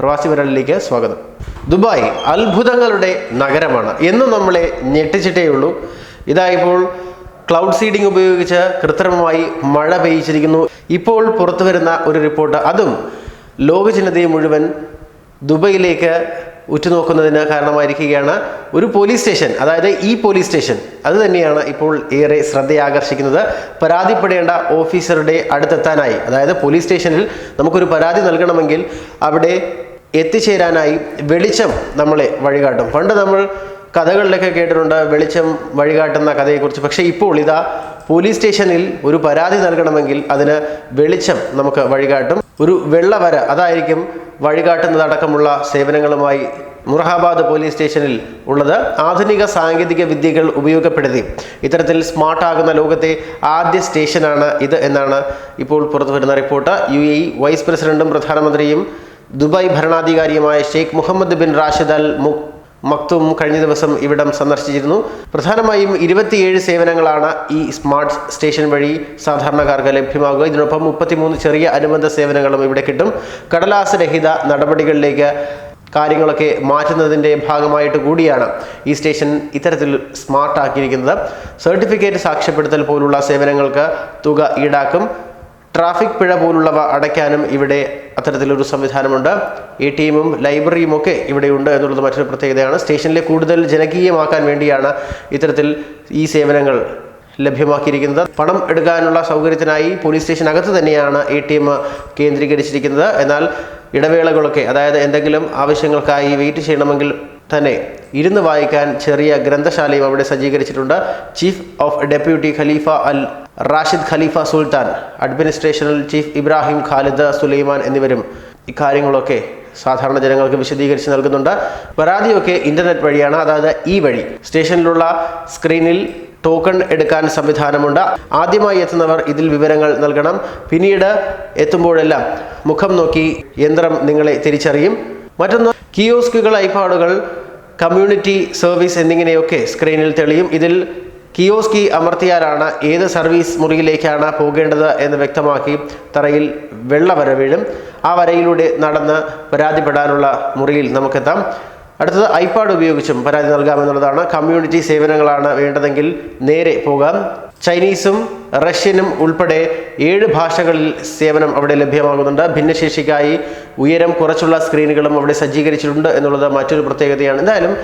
പ്രവാസി വിരലിലേക്ക് സ്വാഗതം. ദുബായ് അത്ഭുതങ്ങളുടെ നഗരമാണ്. എന്ന് നമ്മളെ ഞെട്ടിച്ചിട്ടേ ഉള്ളൂ. ഇതായപ്പോൾ ക്ലൗഡ് സീഡിംഗ് ഉപയോഗിച്ച് കൃത്രിമമായി മഴ പെയ്യിച്ചിരിക്കുന്നു. ഇപ്പോൾ പുറത്തു വരുന്ന ഒരു റിപ്പോർട്ട്. അതും ലോക ജനതയെ മുഴുവൻ ദുബായിലേക്ക് ഉറ്റുനോക്കുന്നതിന് കാരണമായിരിക്കുകയാണ്. ഒരു പോലീസ് സ്റ്റേഷൻ അതായത് ഈ പോലീസ് സ്റ്റേഷൻ അത് തന്നെയാണ് ഇപ്പോൾ ഏറെ ശ്രദ്ധയാകർഷിക്കുന്നത്. പരാതിപ്പെടേണ്ട ഓഫീസറുടെ അടുത്തെത്താനായി അതായത് പോലീസ് സ്റ്റേഷനിൽ നമുക്കൊരു പരാതി നൽകണമെങ്കിൽ അവിടെ എത്തിച്ചേരാനായി വെളിച്ചം നമ്മളെ വഴികാട്ടും. പണ്ട് നമ്മൾ കഥകളിലൊക്കെ കേട്ടിട്ടുണ്ട് വെളിച്ചം വഴികാട്ടുന്ന കഥയെക്കുറിച്ച്. പക്ഷേ ഇപ്പോൾ ഇതാ പോലീസ് സ്റ്റേഷനിൽ ഒരു പരാതി നൽകണമെങ്കിൽ അതിന് വെളിച്ചം നമുക്ക് വഴികാട്ടും. ഒരു വെള്ളവര അതായിരിക്കും വഴികാട്ടുന്നതടക്കമുള്ള സേവനങ്ങളുമായി മുറഹാബാദ് പോലീസ് സ്റ്റേഷനിൽ ഉള്ളത്. ആധുനിക സാങ്കേതിക വിദ്യകൾ ഉപയോഗപ്പെടുത്തി. ഇത്തരത്തിൽ സ്മാർട്ടാകുന്ന ലോകത്തെ ആദ്യ സ്റ്റേഷനാണ് ഇത് എന്നാണ് ഇപ്പോൾ പുറത്തു വരുന്ന റിപ്പോർട്ട്. യു വൈസ് പ്രസിഡന്റും പ്രധാനമന്ത്രിയും Dubai ഭരണാധികാരിയുമായ Sheikh Mohammed bin Rashid Al മുക് Maktoum കഴിഞ്ഞ ദിവസം ഇവിടം സന്ദർശിച്ചിരുന്നു. പ്രധാനമായും ഇരുപത്തിയേഴ് സേവനങ്ങളാണ് ഈ സ്മാർട്ട് സ്റ്റേഷൻ വഴി സാധാരണക്കാർക്ക് ലഭ്യമാകുക. ഇതിനൊപ്പം മുപ്പത്തിമൂന്ന് ചെറിയ അനുബന്ധ സേവനങ്ങളും ഇവിടെ കിട്ടും. കടലാസരഹിത നടപടികളിലേക്ക് കാര്യങ്ങളൊക്കെ മാറ്റുന്നതിന്റെ ഭാഗമായിട്ട് കൂടിയാണ് ഈ സ്റ്റേഷൻ ഇത്തരത്തിൽ സ്മാർട്ട് ആക്കിയിരിക്കുന്നത് സർട്ടിഫിക്കറ്റ് സാക്ഷ്യപ്പെടുത്തൽ പോലുള്ള സേവനങ്ങൾക്ക് തുക ഈടാക്കും. ട്രാഫിക് പിഴ പോലുള്ളവ അടയ്ക്കാനും ഇവിടെ അത്തരത്തിലൊരു സംവിധാനമുണ്ട്. എ ടി എമ്മും ലൈബ്രറിയും ഒക്കെ ഇവിടെയുണ്ട് എന്നുള്ളത് മറ്റൊരു പ്രത്യേകതയാണ്. സ്റ്റേഷനിലെ കൂടുതൽ ജനകീയമാക്കാൻ വേണ്ടിയാണ് ഇത്തരത്തിൽ ഈ സേവനങ്ങൾ ലഭ്യമാക്കിയിരിക്കുന്നത്. പണം എടുക്കാനുള്ള സൗകര്യത്തിനായി പോലീസ് സ്റ്റേഷനകത്ത് തന്നെയാണ് എ ടി എം കേന്ദ്രീകരിച്ചിരിക്കുന്നത്. എന്നാൽ ഇടവേളകളൊക്കെ അതായത് എന്തെങ്കിലും ആവശ്യങ്ങൾക്കായി വെയിറ്റ് ചെയ്യണമെങ്കിൽ തന്നെ ഇരുന്ന് വായിക്കാൻ ചെറിയ ഗ്രന്ഥശാലയും അവിടെ സജ്ജീകരിച്ചിട്ടുണ്ട്. Chief of deputy Khalifa Al Rashid Khalifa Sultan administrational chief Ibrahim Khalid Sulaiman എന്നിവരും ഇക്കാര്യങ്ങളൊക്കെ സാധാരണ ജനങ്ങൾക്ക് വിശദീകരിച്ച് നൽകുന്നുണ്ട്. പരാതിയൊക്കെ ഇന്റർനെറ്റ് വഴിയാണ് അതായത് ഈ വഴി. സ്റ്റേഷനിലുള്ള സ്ക്രീനിൽ ടോക്കൺ എടുക്കാൻ സംവിധാനമുണ്ട്. ആദ്യമായി എത്തുന്നവർ ഇതിൽ വിവരങ്ങൾ നൽകണം. പിന്നീട് എത്തുമ്പോഴെല്ലാം മുഖം നോക്കി യന്ത്രം നിങ്ങളെ തിരിച്ചറിയും. മറ്റൊന്ന് കിയോസ്കുകൾ ഐപാഡുകൾ കമ്മ്യൂണിറ്റി സർവീസ് എന്നിങ്ങനെയൊക്കെ സ്ക്രീനിൽ തെളിയും. ഇതിൽ കിയോസ്കി അമർത്തിയാലാണ് ഏത് സർവീസ് മുറിയിലേക്കാണ് പോകേണ്ടത് എന്ന് വ്യക്തമാക്കി തറയിൽ വെള്ളവര വീഴും. ആ വരയിലൂടെ നടന്ന് പരാതിപ്പെടാനുള്ള മുറിയിൽ നമുക്കെത്താം. അടുത്തത് ഐപാഡ് ഉപയോഗിച്ചും പരാതി നൽകാമെന്നുള്ളതാണ് കമ്മ്യൂണിറ്റി സേവനങ്ങളാണ് വേണ്ടതെങ്കിൽ നേരെ പോകാം. ചൈനീസും റഷ്യനും ഉൾപ്പെടെ ഏഴ് ഭാഷകളിൽ സേവനം അവിടെ ലഭ്യമാകുന്നുണ്ട്. ഭിന്നശേഷിക്കായി ഉയരം കുറച്ചുള്ള സ്ക്രീനുകളും അവിടെ സജ്ജീകരിച്ചിട്ടുണ്ട് എന്നുള്ളത് മറ്റൊരു പ്രത്യേകതയാണ്. എന്തായാലും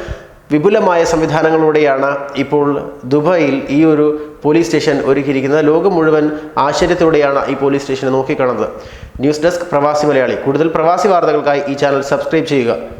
വിപുലമായ സംവിധാനങ്ങളോടെയാണ് ഇപ്പോൾ ദുബായിൽ ഈ ഒരു പോലീസ് സ്റ്റേഷൻ ഒരുക്കിയിരിക്കുന്നത്. ലോകം മുഴുവൻ ആശ്ചര്യത്തോടെയാണ് ഈ പോലീസ് സ്റ്റേഷനെ നോക്കിക്കാണുന്നത്. ന്യൂസ് ഡെസ്ക് പ്രവാസി മലയാളി. കൂടുതൽ പ്രവാസി വാർത്തകൾക്കായി ഈ ചാനൽ സബ്സ്ക്രൈബ് ചെയ്യുക.